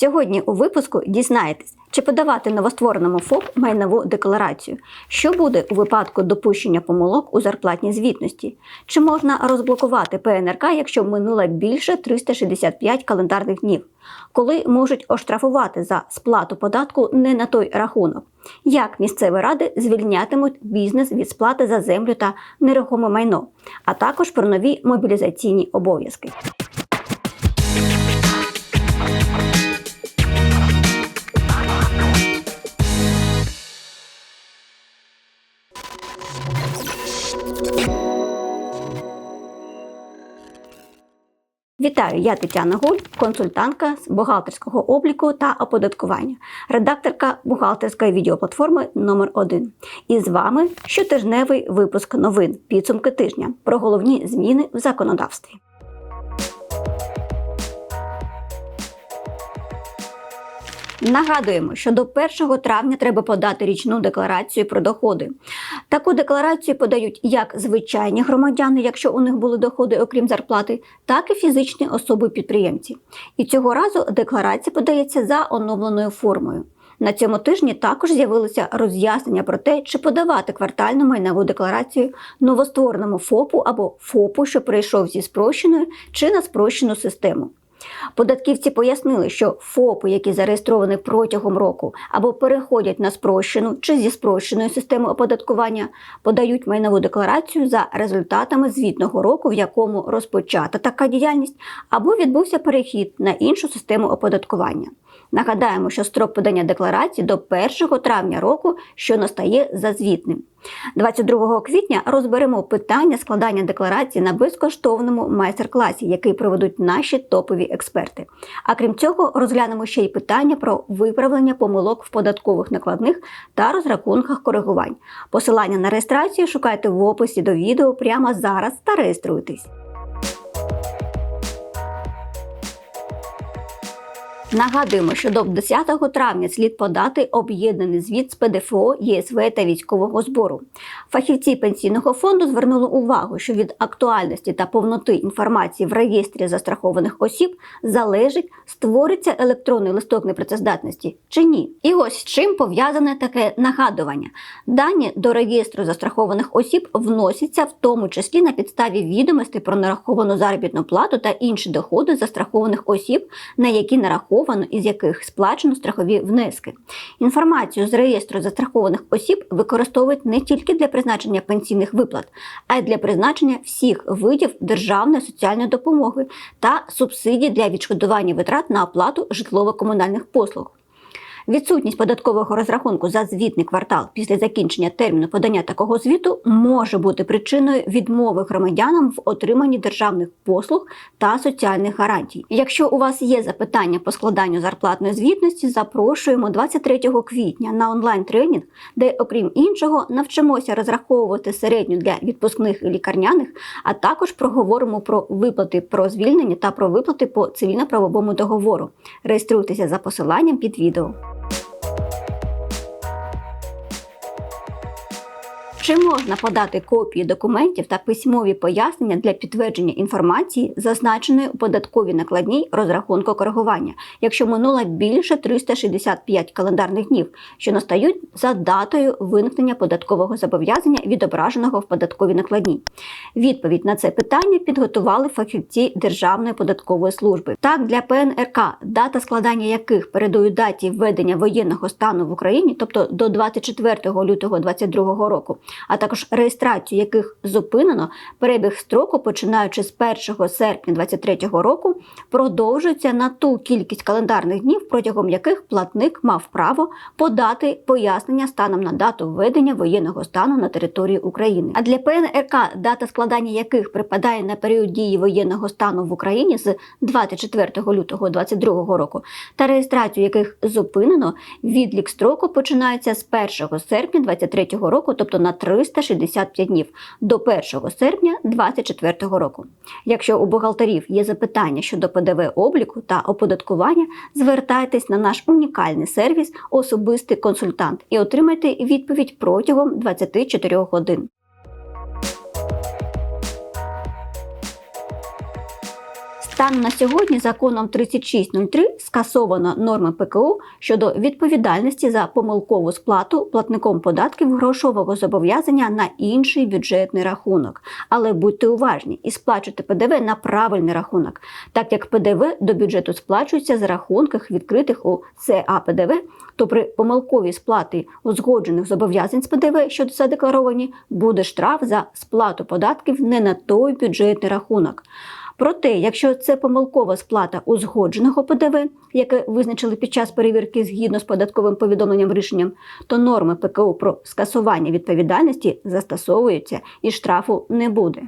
Сьогодні у випуску дізнаєтесь, чи подавати новоствореному ФОП майнову декларацію, що буде у випадку допущення помилок у зарплатній звітності, чи можна розблокувати ПНРК, якщо минуло більше 365 календарних днів, коли можуть оштрафувати за сплату податку не на той рахунок, як місцеві ради звільнятимуть бізнес від сплати за землю та нерухоме майно, а також про нові мобілізаційні обов'язки. Вітаю, я Тетяна Гуль, консультантка з бухгалтерського обліку та оподаткування, редакторка бухгалтерської відеоплатформи номер 1 І з вами щотижневий випуск новин підсумки тижня про головні зміни в законодавстві. Нагадуємо, що до 1 травня треба подати річну декларацію про доходи. Таку декларацію подають як звичайні громадяни, якщо у них були доходи, окрім зарплати, так і фізичні особи-підприємці. І цього разу декларація подається за оновленою формою. На цьому тижні також з'явилося роз'яснення про те, чи подавати квартальну майнову декларацію новоствореному ФОПу або ФОПу, що прийшов зі спрощеною, чи на спрощену систему. Податківці пояснили, що ФОПи, які зареєстровані протягом року або переходять на спрощену чи зі спрощеною системи оподаткування, подають майнову декларацію за результатами звітного року, в якому розпочата така діяльність, або відбувся перехід на іншу систему оподаткування. Нагадаємо, що строк подання декларації до 1 травня року, що настає за звітним. 22 квітня розберемо питання складання декларації на безкоштовному майстер-класі, який проведуть наші топові експерти. А крім цього, розглянемо ще й питання про виправлення помилок в податкових накладних та розрахунках коригувань. Посилання на реєстрацію шукайте в описі до відео прямо зараз та реєструйтесь. Нагадуємо, що до 10 травня слід подати об'єднаний звіт з ПДФО, ЄСВ та військового збору. Фахівці пенсійного фонду звернули увагу, що від актуальності та повноти інформації в реєстрі застрахованих осіб залежить, створиться електронний листок непрацездатності чи ні. І ось з чим пов'язане таке нагадування. Дані до реєстру застрахованих осіб вносяться в тому числі на підставі відомостей про нараховану заробітну плату та інші доходи застрахованих осіб, на які нараховано і із яких сплачено страхові внески. Інформацію з реєстру застрахованих осіб використовують не тільки для призначення пенсійних виплат, а й для призначення всіх видів державної соціальної допомоги та субсидій для відшкодування витрат на оплату житлово-комунальних послуг. Відсутність податкового розрахунку за звітний квартал після закінчення терміну подання такого звіту може бути причиною відмови громадянам в отриманні державних послуг та соціальних гарантій. Якщо у вас є запитання по складанню зарплатної звітності, запрошуємо 23 квітня на онлайн тренінг, де, окрім іншого, навчимося розраховувати середню для відпускних і лікарняних, а також проговоримо про виплати про звільнення та про виплати по цивільно-правовому договору. Реєструйтеся за посиланням під відео. you Чи можна подати копії документів та письмові пояснення для підтвердження інформації, зазначеної у податковій накладній розрахунку коригування, якщо минуло більше 365 календарних днів, що настають за датою виникнення податкового зобов'язання, відображеного в податковій накладній? Відповідь на це питання підготували фахівці Державної податкової служби. Так, для ПНРК, дата складання яких передує даті введення воєнного стану в Україні, тобто до 24 лютого 2022 року а також реєстрацію яких зупинено, перебіг строку, починаючи з 1 серпня 2023 року, продовжується на ту кількість календарних днів, протягом яких платник мав право подати пояснення станом на дату введення воєнного стану на території України. А для ПНРК дата складання яких припадає на період дії воєнного стану в Україні з 24 лютого 2022 року, та реєстрацію яких зупинено, відлік строку починається з 1 серпня 2023 року, тобто на 365 днів до 1 серпня 2024 року. Якщо у бухгалтерів є запитання щодо ПДВ обліку та оподаткування, звертайтесь на наш унікальний сервіс Особистий консультант і отримайте відповідь протягом 24 годин. Станом на сьогодні законом 3603 скасовано норми ПКУ щодо відповідальності за помилкову сплату платником податків грошового зобов'язання на інший бюджетний рахунок. Але будьте уважні і сплачуйте ПДВ на правильний рахунок, так як ПДВ до бюджету сплачується з рахунках відкритих у ЦА ПДВ, то при помилковій сплаті узгоджених зобов'язань з ПДВ, що задекларовані, буде штраф за сплату податків не на той бюджетний рахунок. Проте, якщо це помилкова сплата узгодженого ПДВ, яке визначили під час перевірки згідно з податковим повідомленням рішенням, то норми ПКУ про скасування відповідальності застосовуються і штрафу не буде.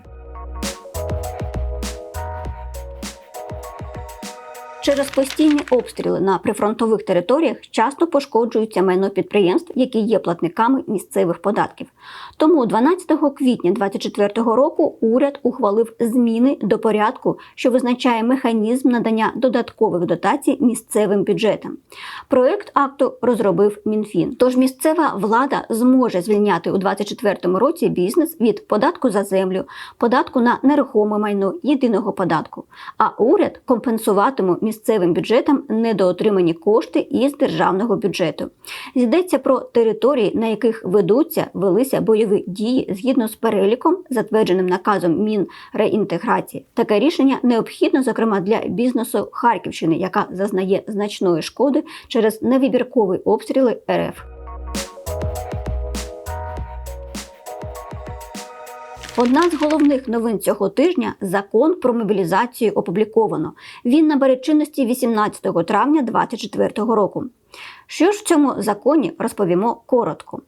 Через постійні обстріли на прифронтових територіях часто пошкоджується майно підприємств, які є платниками місцевих податків. Тому 12 квітня 2024 року уряд ухвалив зміни до порядку, що визначає механізм надання додаткових дотацій місцевим бюджетам. Проект акту розробив МінФін. Тож місцева влада зможе звільняти у 2024 році бізнес від податку за землю, податку на нерухоме майно, єдиного податку. А уряд компенсуватиме місцевим бюджетам недоотримані кошти із державного бюджету. Йдеться про території, на яких ведуться велися бойові дії згідно з переліком, затвердженим наказом Мінреінтеграції. Таке рішення необхідно, зокрема, для бізнесу Харківщини, яка зазнає значної шкоди через невибіркові обстріли РФ. Одна з головних новин цього тижня закон про мобілізацію опубліковано. Він набере чинності 18 травня 2024 року. Що ж в цьому законі розповімо коротко.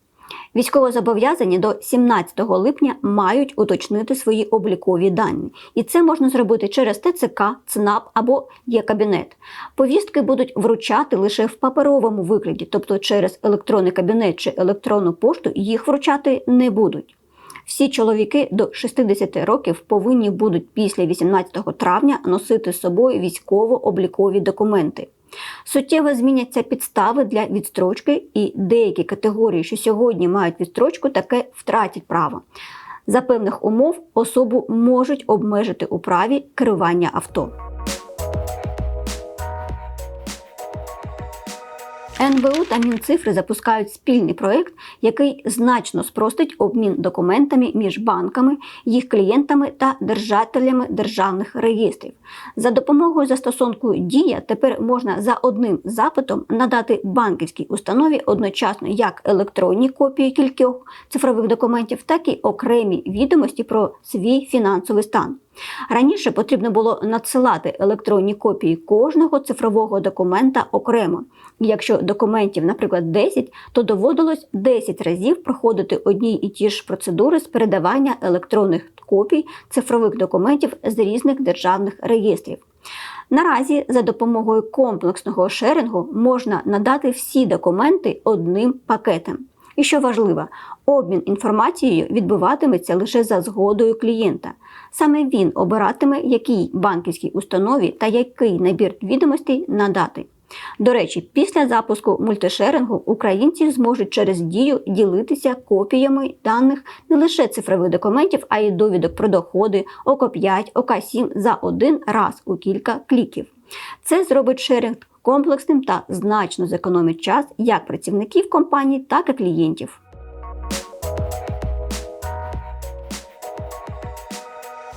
Військовозобов'язані до 17 липня мають уточнити свої облікові дані, і це можна зробити через ТЦК, ЦНАП або є-кабінет. Повістки будуть вручати лише в паперовому вигляді, тобто через електронний кабінет чи електронну пошту їх вручати не будуть. Всі чоловіки до 60 років повинні будуть після 18 травня носити з собою військово-облікові документи. Суттєво зміняться підстави для відстрочки, і деякі категорії, що сьогодні мають відстрочку, таке втратять право. За певних умов особу можуть обмежити у праві керування авто. НБУ та Мінцифри запускають спільний проект, який значно спростить обмін документами між банками, їх клієнтами та держателями державних реєстрів. За допомогою застосунку Дія тепер можна за одним запитом надати банківській установі одночасно як електронні копії кількох цифрових документів, так і окремі відомості про свій фінансовий стан. Раніше потрібно було надсилати електронні копії кожного цифрового документа окремо. Якщо документів, наприклад, 10, то доводилось 10 разів проходити одні і ті ж процедури з передавання електронних копій цифрових документів з різних державних реєстрів. Наразі за допомогою комплексного шерингу можна надати всі документи одним пакетом. І що важливо, обмін інформацією відбуватиметься лише за згодою клієнта. Саме він обиратиме, якій банківській установі та який набір відомостей надати. До речі, після запуску мультишерингу українці зможуть через дію ділитися копіями даних не лише цифрових документів, а й довідок про доходи ОК5, ОК7 за один раз у кілька кліків. Це зробить шеринг комплексним та значно зекономить час як працівників компанії, так і клієнтів.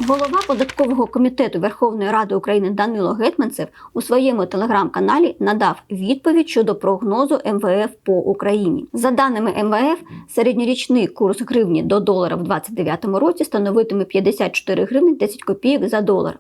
Голова податкового комітету Верховної Ради України Данило Гетманцев у своєму телеграм-каналі надав відповідь щодо прогнозу МВФ по Україні. За даними МВФ, середньорічний курс гривні до долара в 2029 році становитиме 54 гривні 10 копійок за долар.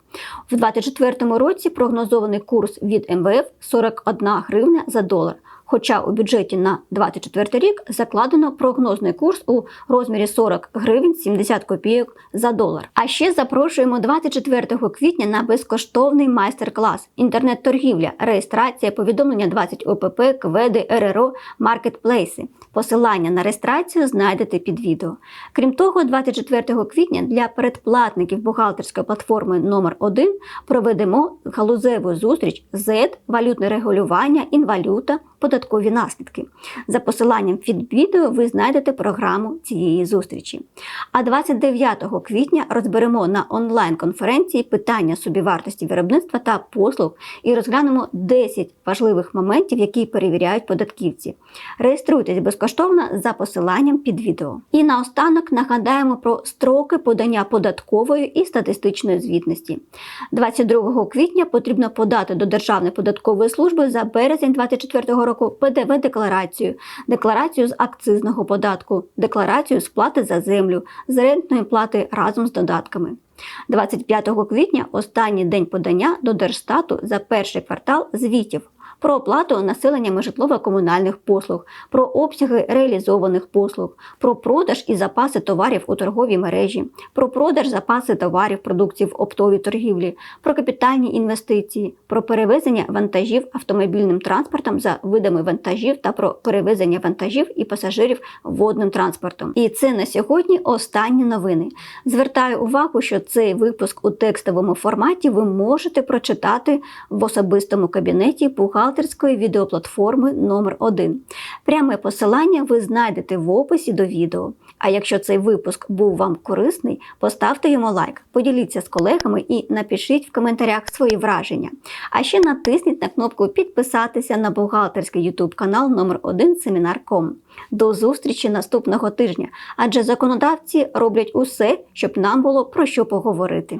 В 2024 році прогнозований курс від МВФ 41 гривня за долар. Хоча у бюджеті на 2024 рік закладено прогнозний курс у розмірі 40 гривень 70 копійок за долар. А ще запрошуємо 24 квітня на безкоштовний майстер-клас інтернет-торгівля, реєстрація, повідомлення 20 ОПП, КВЕДи, РРО, маркетплейси. Посилання на реєстрацію знайдете під відео. Крім того, 24 квітня для передплатників бухгалтерської платформи номер 1 проведемо галузеву зустріч Z, валютне регулювання, інвалюта податкові наслідки. За посиланням під відео ви знайдете програму цієї зустрічі. А 29 квітня розберемо на онлайн-конференції питання собівартості виробництва та послуг і розглянемо 10 важливих моментів, які перевіряють податківці. Реєструйтесь безкоштовно за посиланням під відео. І наостанок нагадаємо про строки подання податкової і статистичної звітності. 22 квітня потрібно подати до Державної податкової служби за березень 2024 року ПДВ-декларацію, декларацію з акцизного податку, декларацію сплати за землю, з рентної плати разом з додатками. 25 квітня останній день подання до Держстату за перший квартал звітів про оплату населеннями житлово-комунальних послуг, про обсяги реалізованих послуг, про продаж і запаси товарів у торговій мережі, про продаж запаси товарів продукції в оптовій торгівлі, про капітальні інвестиції, про перевезення вантажів автомобільним транспортом за видами вантажів та про перевезення вантажів і пасажирів водним транспортом. І це на сьогодні останні новини. Звертаю увагу, що цей випуск у текстовому форматі ви можете прочитати в особистому кабінеті бухгалтерської відеоплатформи номер 1 Пряме посилання ви знайдете в описі до відео. А якщо цей випуск був вам корисний, поставте йому лайк, поділіться з колегами і напишіть в коментарях свої враження. А ще натисніть на кнопку підписатися на бухгалтерський YouTube канал номер 1 Семінар.ком. До зустрічі наступного тижня, адже законодавці роблять усе, щоб нам було про що поговорити.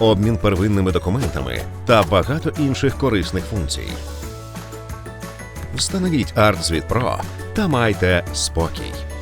обмін первинними документами та багато інших корисних функцій. Встановіть ArtSuite Pro та майте спокій.